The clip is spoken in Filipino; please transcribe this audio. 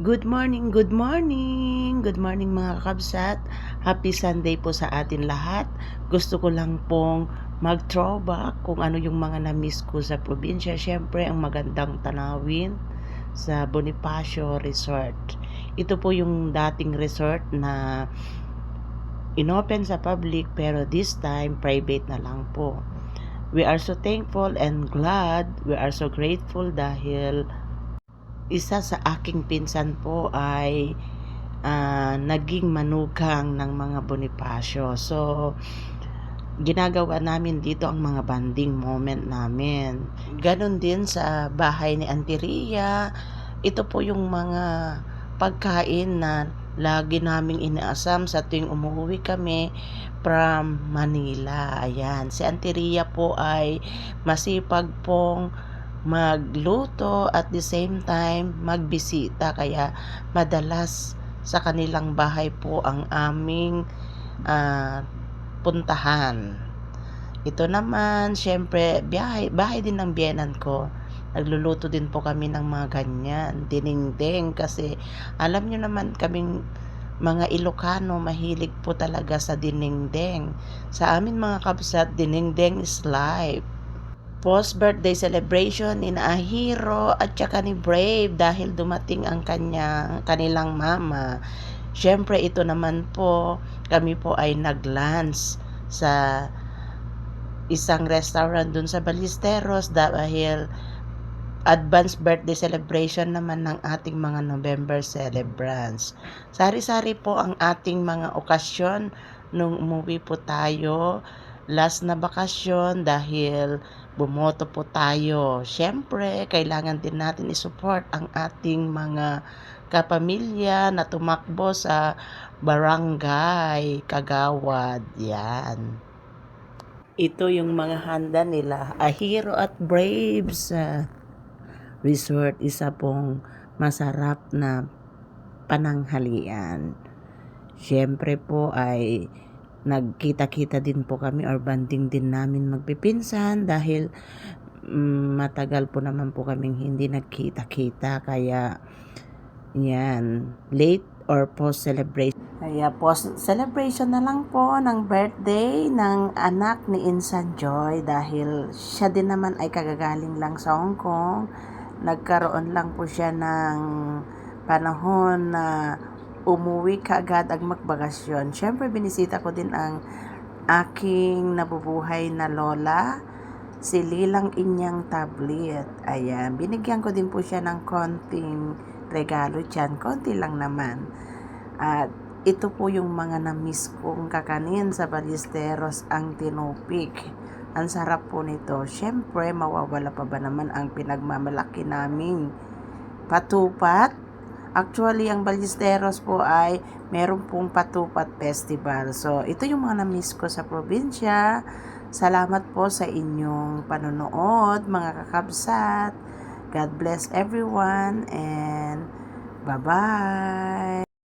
Good morning, good morning, good morning mga kabsat. Happy Sunday po sa atin lahat. Gusto ko lang pong mag-throwback kung ano yung mga na-miss ko sa probinsya. Siyempre, ang magandang tanawin sa Bonifacio Resort. Ito po yung dating resort na inopen sa public pero this time private na lang po. We are so thankful and glad. We are so grateful dahil isa sa aking pinsan po ay ah, naging manugang ng mga Bonifacio. So, ginagawa namin dito ang mga banding moment namin. Ganon din sa bahay ni Auntie Ria. Ito po yung mga pagkain na lagi naming inaasam sa tuwing umuwi kami from Manila. Ayan, si Auntie Ria po ay masipag pong magluto at the same time magbisita kaya madalas sa kanilang bahay po ang aming ah, puntahan. Ito naman, syempre, biyahe, bahay din ng biyenan ko. Nagluluto din po kami ng mga ganyan, dinengdeng kasi alam nyo naman kaming mga Ilocano mahilig po talaga sa dinengdeng. Sa amin mga kabsat, dinengdeng is life post-birthday celebration ni Ahiro at saka ni Brave dahil dumating ang kanya, kanilang mama. Siyempre, ito naman po, kami po ay nag-lunch sa isang restaurant dun sa Balisteros dahil advanced birthday celebration naman ng ating mga November celebrants. Sari-sari po ang ating mga okasyon nung umuwi po tayo last na bakasyon dahil bumoto po tayo. Siyempre, kailangan din natin isupport ang ating mga kapamilya na tumakbo sa barangay, kagawad. Yan. Ito yung mga handa nila. Ahiro at Braves sa resort. Isa pong masarap na pananghalian. Siyempre po ay nagkita-kita din po kami or banding din namin magpipinsan dahil mm, matagal po naman po kaming hindi nagkita-kita. Kaya yan late or post celebration. Kaya post celebration na lang po ng birthday ng anak ni Insan Joy dahil siya din naman ay kagagaling lang sa Hong Kong. Nagkaroon lang po siya ng panahon na umuwi ka agad ang magbakasyon. Siyempre, binisita ko din ang aking nabubuhay na lola, si Lilang Inyang Tablet. Ayan, binigyan ko din po siya ng konting regalo dyan. Konti lang naman. At ito po yung mga na-miss kong kakanin sa Balisteros ang tinupik. Ang sarap po nito. Siyempre, mawawala pa ba naman ang pinagmamalaki naming patupat Actually, ang Ballesteros po ay meron pong Patupat Festival. So, ito yung mga na-miss ko sa probinsya. Salamat po sa inyong panonood, mga kakabsat. God bless everyone and bye-bye!